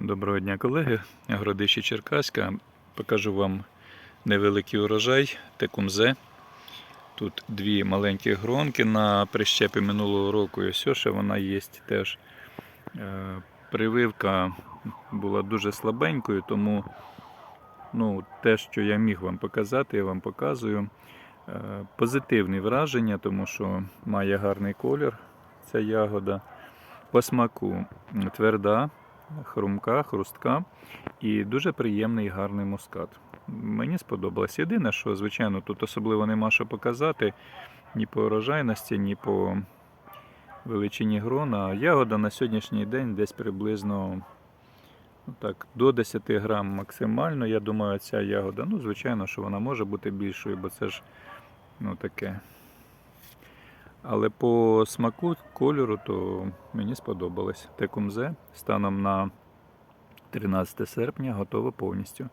Доброго дня, колеги. Городище Черкаська. Покажу вам невеликий урожай текумзе. Тут дві маленькі гронки на прищепі минулого року. І все, ще вона є теж. Е, Прививка була дуже слабенькою, тому ну, те, що я міг вам показати, я вам показую. Е, Позитивні враження, тому що має гарний колір ця ягода. По смаку тверда, хрумка, хрустка і дуже приємний гарний мускат. Мені сподобалось. Єдине, що, звичайно, тут особливо нема що показати ні по урожайності, ні по величині грона. Ягода на сьогоднішній день десь приблизно ну, так, до 10 грам максимально. Я думаю, ця ягода, ну, звичайно, що вона може бути більшою, бо це ж ну, таке. Але по смаку кольору, то мені сподобалось. Текумзе станом на 13 серпня готове повністю.